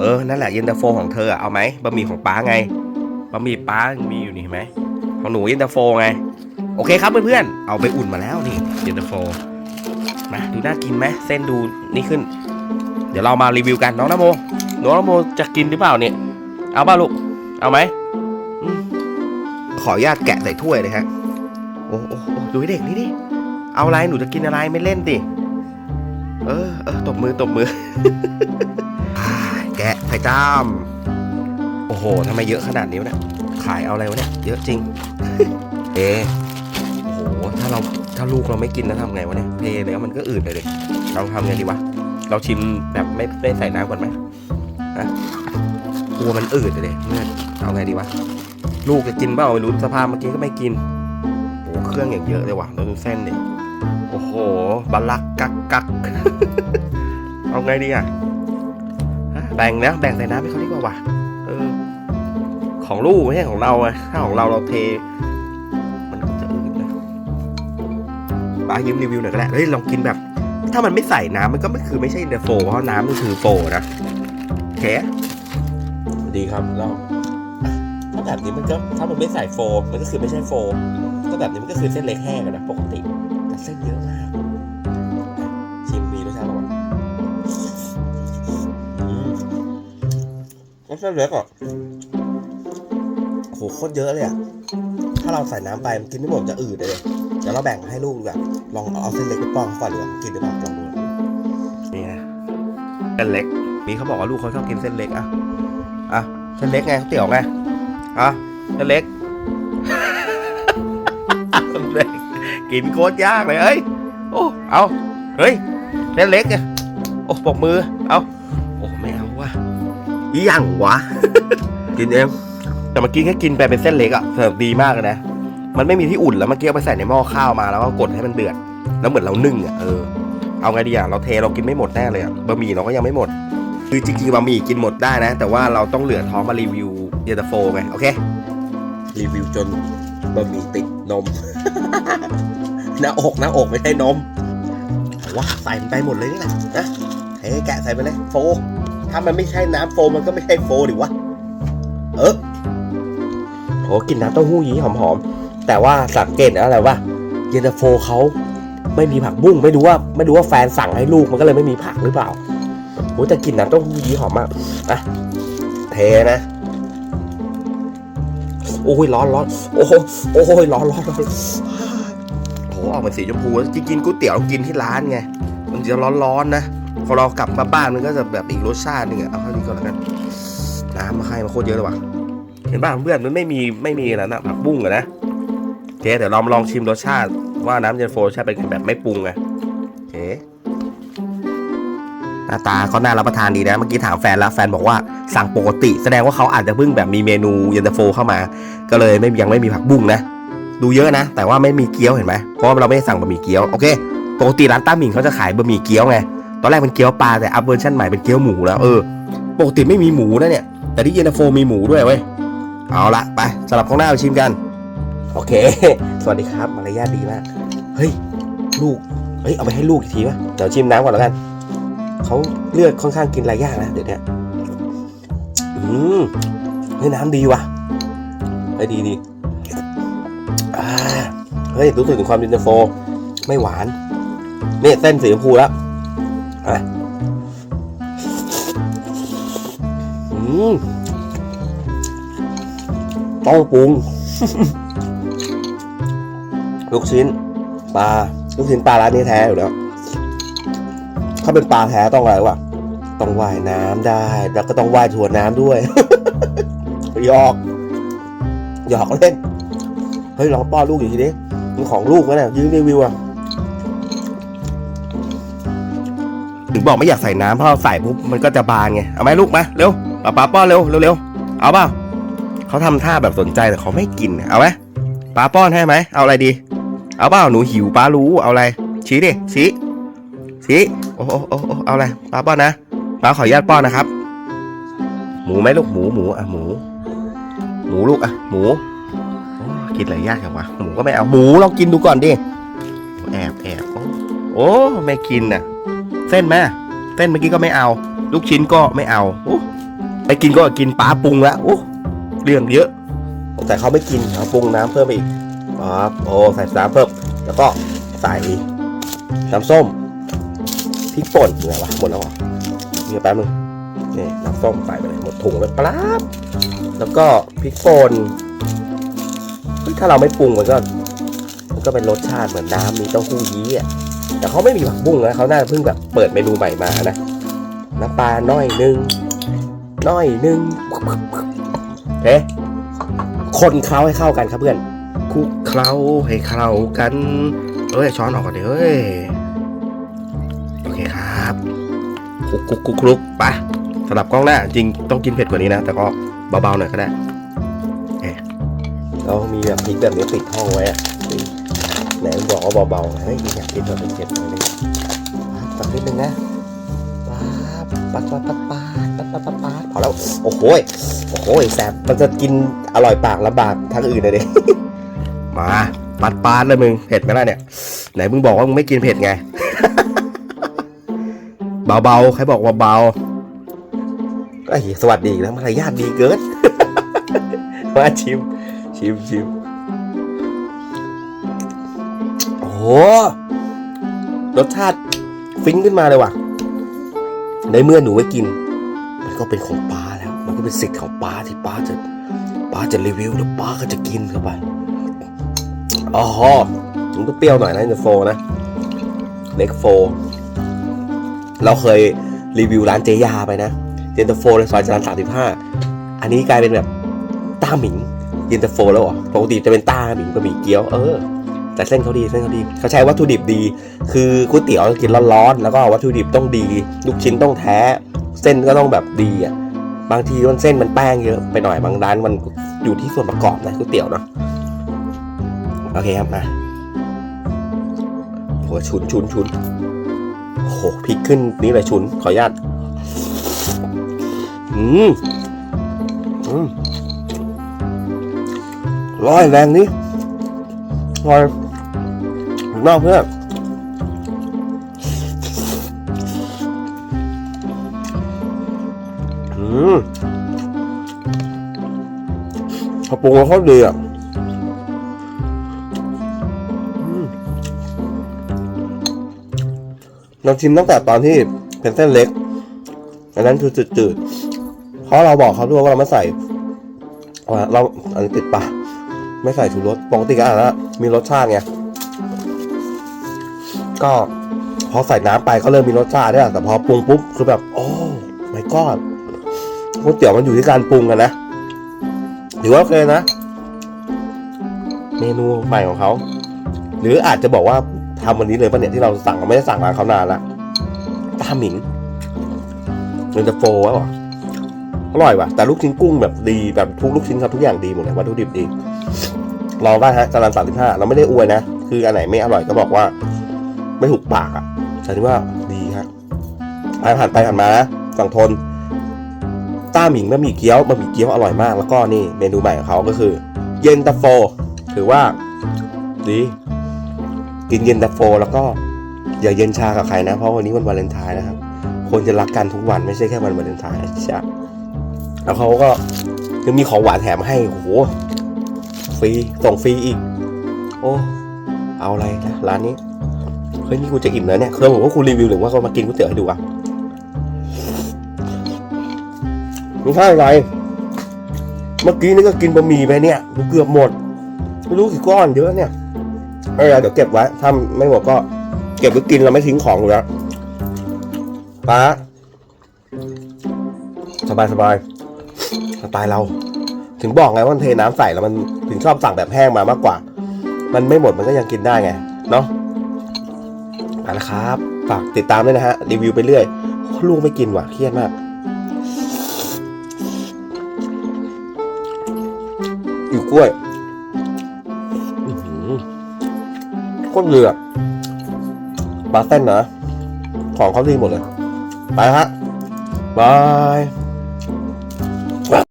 เออ นั่นแหละเย็นตาโฟของเธออะเอาไหมบะหมี่ของป้าไงบะหมี่ป้ามีอยู่นี่เห็นไหมของหนูเย็นตาโฟไง โอเคครับเพื่อนๆเอาไปอุ่นมาแล้วนี่เย็นตาโฟมาดูน่ากินไหมเส้นดูนี่ขึ้น เดี๋ยวเรามารีวิวกันน้องนโมน้องนโมจะกินหรือเปล่าเนี่ยเอาป่ะลูกเอาไหมอืมขออนุญาตแกะใส่ถ้วยเลยฮะโอ้โอ้โอ้ดูให้เด็กนี่ดิเอาอะไรหนูจะกินอะไรไม่เล่นดิเออเออตบมือตบมืออ่าแกะไข่จ้าม โอ้โหทำไมเยอะขนาดนี้วะเนี่ย ขายเอาอะไรวะเนี่ย เยอะจริง เอะโอ้โห ถ้าเรา ถ้าลูกเราไม่กินแล้วทำไงวะเนี่ยเทแล้วมันก็อืดเลยดิเราทำไงดีวะ เราชิมแบบไม่ไม่ใส่น้ำก่อนไหมฮะกลัวมันอืดเลยเพื่อนเอาไงดีวะ ลูกจะกินเปล่าไม่รู้สภาพเมื่อกี้ก็ไม่กินโอ้โหเครื่องอย่างเยอะเลยว่ะแล้วดูเส้นดิโอ้โหบาลักกักกักเอาไงดีอะฮะแบ่งนะแบ่งใส่น้ำให้เขาดีกว่าว่ะเออ ของลูกไม่ใช่ของเราไงถ้าของเราเราเท มันก็จะอืดนะป้ายืมรีวิวหน่อยก็ได้เฮ้ยลองกินแบบ ถ้ามันไม่ใส่น้ำมันก็ไม่คือไม่ใช่เดโฟเพราะน้ำมันคือโฟนะโอเคดีครับเราถ้าแบบนี้มันก็ถ้ามันไม่ใส่โฟมันก็คือไม่ใช่โฟก็แบบนี้มันก็คือเส้นเล็กแห้งนะปกติแต่เส้นเยอะ รสชาติเล็กอะโหโคตรเยอะเลยอะ ถ้าเราใส่น้ำไปมันกินไม่หมดจะอืดเลยเดี๋ยวเราแบ่งให้ลูกดูแบบลองเอาเส้นเล็กไปป้อนเขาก่อนดีกว่ากินหรือเปล่าลองดูนี่นะเส้นเล็กมีเขาบอกว่าลูกเขาชอบกินเส้นเล็กอะอะเส้นเล็กไงเตี๋ยวไงอะเส้นเล็กเส้นเล็กกินโคตรยากเลยเอ้ยโอ้เอาเฮ้ยเส้นเล็กอะโอ้ปกมือ อีหยังวะ กินเองแต่เมื่อกี้แค่กินไปเป็นเส้นเล็กอะเสิร์ฟดีมากเลยนะ มันไม่มีที่อุ่นแล้วเมื่อกี้เอาไปใส่ในหม้อข้าวมาแล้วก็กดให้มันเดือด แล้วเหมือนเรานึ่งอะเออ เอาไงดีอะเราเทเรากินไม่หมดแน่เลยอะบะหมี่เราก็ยังไม่หมด คือจริงๆบะหมี่กินหมดได้นะ แต่ว่าเราต้องเหลือท้องมารีวิวเย็นตาโฟไงโอเค รีวิวจนบะหมี่ติดนม หน้าอกหน้าอกไม่ใช่นมเอาว่าใส่มันไปหมดเลยนี่แหละนะเทแกะใส่ไปเลยโฟ ถ้ามันไม่ใช่น้ำโฟมันก็ไม่ใช่โฟดิวะ เออโหกลินน้ำเต้าหู้ยี้หอมๆ แต่ว่าสังเกตอะไรว่าเย็นตาโฟเขาไม่มีผักบุ้งไม่รู้ว่าไม่รู้ว่าแฟนสั่งให้ลูกมันก็เลยไม่มีผักหรือเปล่าโหแต่กลินน้ำเต้าหู้ยี้หอมมากอะเทนะโอ้ยร้อนร้อนโอ้โหโอ้ยร้อนร้อนร้อนโอ้โหออกเป็นสีชมพูจริงๆก๋วยเตี๋ยวกินที่ร้านไงมันจะร้อนๆนะ พอเรากลับมาบ้านมันก็จะแบบอีกรสชาติหนึงอะเอาเท่านี้ก่อนแล้วกันน้ำมาให้มาโคตรเยอะเลยว่ะเห็นป่ะเพื่อนมันไม่มีไม่มีแล้วนะผักบุ้งอะนะโอเคเดี๋ยวลองลองชิมรสชาติ ว่าน้ำเย็นโฟรสชาติเป็นแบบไม่ปรุงไงโอเคหน้าตาก็น่ารับประทานดีนะเมื่อกี้ถามแฟนแล้วแฟนบอกว่าสั่งปกติ แสดงว่าเขาอาจจะเพิ่งแบบมีเมนูเย็นตาโฟเข้ามา ก็เลยไม่ยังไม่มีผักบุ้งนะดูเยอะนะ แต่ว่าไม่มีเกี๊ยวเห็นไหมเพราะเราไม่ได้สั่งบะหมี่เกี๊ยวโอเคปกติร้านต้าหมิงเขาจะขายบะหมี่เกี๊ยวไง ตอนแรกเป็นเกี๊ยวปลาแต่อัพเวอร์ชันใหม่เป็นเกี๊ยวหมูแล้วเออปกติไม่มีหมูนะเนี่ย แต่ที่เย็นตาโฟมีหมูด้วยเว้ยเอาละไปสำหรับข้างหน้าไปชิมกัน โอเค สวัสดีครับมารยาทดีมาก เฮ้ย ลูกเฮ้ยเอาไปให้ลูกอีกทีวะเดี๋ยวชิมน้ำก่อนแล้วกันเขาเลือกค่อนข้างกินอะไรยากนะเดี๋ยวนี้อืมเฮ้ยน้ำดีว่ะเฮ้ยดีดีอ่าเฮ้ยรู้สึกถึงความเย็นตาโฟ ไม่หวานนี่เส้นสีชมพูแล้ว ต้องปรุง ลูกชิ้นปลาลูกชิ้นปลาร้านนี้แท้อยู่แล้วถ้าเป็นปลาแท้ต้องอะไรวะต้องว่ายน้ำได้ แล้วก็ต้องว่ายทวนน้ำด้วยหยอกหยอกเล่นเฮ้ยลองป้อนลูกอยู่ทีนี้มันของลูกนะเนี่ยยืนรีวิวอะถึงบอกไม่อยากใส่น้ำเพราะเราใส่ปุ๊บมันก็จะบานไง เอาไหมลูกมาเร็ว ป้าป้าป้อนเร็วเร็วเร็วเอาเปล่าเขาทำท่าแบบสนใจแต่เขาไม่กินเอาไหมป้าป้อนให้ไหมเอาอะไรดี เอาเปล่าหนูหิวป้ารู้เอาอะไรชี้ดิชี้ชี้โอ้โอ้โอ้เอาอะไรป้าป้อนนะป้าขออนุญาตป้อนนะครับ หมูไหมลูกหมูหมูอะหมู หมูลูกอะหมูโอ้กินอะไรยากจังวะหมูก็ไม่เอาหมูลองกินดูก่อนดิแอบแอบโอ้ไม่กินน่ะ เส้นไหมเส้นเมื่อกี้ก็ไม่เอา ลูกชิ้นก็ไม่เอาอ้ ไปกินก็กินป้าปรุงแล้วโอ้เรื่องเยอะ แต่เขาไม่กินเขาปรุงน้ำเพิ่มไปอีกครับโอ้ใส่น้ำเพิ่มแล้วก็ใส่น้ำส้มพริกป่นเหนือวะหมดแล้วเหรอนี่แป๊บนึงนี่น้ำส้มใส่ไปเลยหมดถุงเลยปลาบแล้วก็พริกป่นถ้าเราไม่ปรุงมันก็ มันก็เป็นรสชาติเหมือนน้ำมีเต้าหู้ยี้อะแต่เขาไม่มีผักบุ้งนะเขาน่าจะเพิ่งแบบเปิดเมนูใหม่มานะน้ำปลาน้อยหนึง น้อยหนึงเอ๊ะคนเคล้าให้เข้ากันครับเพื่อนคลุกเคล้าให้เข้ากันเอ้ยช้อนออกก่อนดิเอ้ยโอเคครับคลุกคลุกคลุกคลุกไปสำหรับกล้องหน้าจริงต้องกินเผ็ดกว่านี้นะ แต่ก็เบาๆหน่อยก็ได้เอ๊ะเรามีแบบพริกแบบนี้ติดห้องไว้อะไหนมึงบอกว่าเบาๆเฮ้ยอยากกินแบบเป็นเผ็ดหน่อยนึงสักนิดนึงนะป๊าบปัดปัดปัดปัดปัดปัดปัดปัด พอแล้ว โอ้โหโอ้โหยแสบมันจะกินอร่อยปากลำบากทางอื่นเลยดิมาปัดปาดเลยมึงเผ็ดไหมล่ะเนี่ย ไหนมึงบอกว่ามึงไม่กินเผ็ดไง เบาๆใครบอกว่าเบาไอ้สวัสดีแล้วมารยาทดีเกินมาชิม ชิมชิมโอ้รสชาติฟิ้งขึ้นมาเลยว่ะ ในเมื่อหนูไม่กิน ก็เป็นของป้าแล้ว มันก็เป็นสิทธิ์ของป้าที่ป้าจะป้าจะรีวิวแล้วป้าก็จะกินเข้าไปอ๋อมันก็เปรี้ยวหน่อยนะเนโฟนะเล็กโฟเราเคยรีวิวร้านเจยาไปนะเย็นตาโฟในซอยจรัญสามสิบห้าอันนี้กลายเป็นแบบต้าหมิงเย็นตาโฟแล้วเหรอปกติจะเป็นต้าหมิงก็มีเกี๊ยวเออแต่เส้นเขาดีเส้นเขาดีเขาใช้วัตถุดิบดี คือก๋วยเตี๋ยวกินร้อนๆแล้วก็วัตถุดิบต้องดี ลูกชิ้นต้องแท้ เส้นก็ต้องแบบดีอะบางทีมันเส้นมันแป้งเยอะไปหน่อยบางร้านมันอยู่ที่ส่วนประกอบนะก๋วยเตี๋ยวเนาะโอเคครับมาหัวชุนชุนชุนโอ้โหพริกขึ้นนี่เลยชุนขออนุญาตอืมอืมร้อยแรงนี้ร้อยมากเพื่อน ปรุงแล้วเขาดีอะอืมเราชิมตั้งแต่ตอนที่เป็นเส้นเล็ก อันนั้นคือจืดๆ เพราะเราบอกเขาด้วยว่าเราไม่ใส่ว่าเราอันนี้ติดปากไม่ใส่ชูรสปกติก็อ่านแล้วมีรสชาติไง ก็พอใส่น้ำไปก็เริ่มมีรสชาติเนี่ยแต่พอปรุงปุ๊บคือแบบ โอ้ไม่กอดก๋วยเตี๋ยวมันอยู่ที่การปรุงกันนะ ถือว่าโอเคนะ เมนูใหม่ของเขา หรืออาจจะบอกว่าทำวันนี้เลยปะเนี่ยที่เราสั่งไม่ได้สั่งร้านเขานานละตาหมิงเนจะโฟวะวะอร่อยว่ะ แต่ลูกชิ้นกุ้งแบบดีแบบทุกลูกชิ้นครับทุกอย่างดีหมดเลยวัตถุดิบดีลองได้ฮะจานละสามสิบห้าเราไม่ได้อวยนะ คืออันไหนไม่อร่อยก็บอกว่า ไม่ถูกปากอะฉันว่าดีฮะอ่านผ่านไปผ่านมานะฝั่งทน ต้าหมิงบะหมี่เกี๊ยวบะหมี่เกี๊ยวอร่อยมาก แล้วก็นี่เมนูใหม่ของเขาก็คือ เย็นตาโฟ ถือว่าดีกินเย็นตาโฟ แล้วก็อย่าเย็นชากับใครนะ เพราะวันนี้วันวาเลนไทน์นะครับคนจะรักกันทุกวันไม่ใช่แค่วันวาเลนไทน์ใช่แล้วเขาก็ยังมีของหวานแถมให้โอ้โหฟรีส่งฟรีอีก โอ้เอาอะไรนะร้านนี้เฮ้ยนี่กูจะอิ่มแล้วเนี่ยเคยบอกว่ากูรีวิวหรือว่าเขามากินก๋วยเตี๋ยวให้ดูวะ ไม่ใช่อะไร เมื่อกี้นี่ก็กินบะหมี่ไปเนี่ยกูเกือบหมด ไม่รู้กี่ก้อนเยอะเนี่ยไม่เป็นไรเดี๋ยวเก็บไว้ถ้าไม่หมดก็ เก็บไว้กินเราไม่ทิ้งของอยู่แล้วป้าสบายสบายสไตล์เรา ถึงบอกไงว่าเทน้ำใส่แล้วมันถึงชอบสั่งแบบแห้งมามากกว่า มันไม่หมดมันก็ยังกินได้ไง เนาะเอาละครับ ฝากติดตามด้วยนะฮะ รีวิวไปเรื่อย ลูกไม่กินว่ะ เครียดมาก อยู่กล้วยก้นเรือปลาเส้นนะ ของเขาดีหมดเลย ไปฮะบาย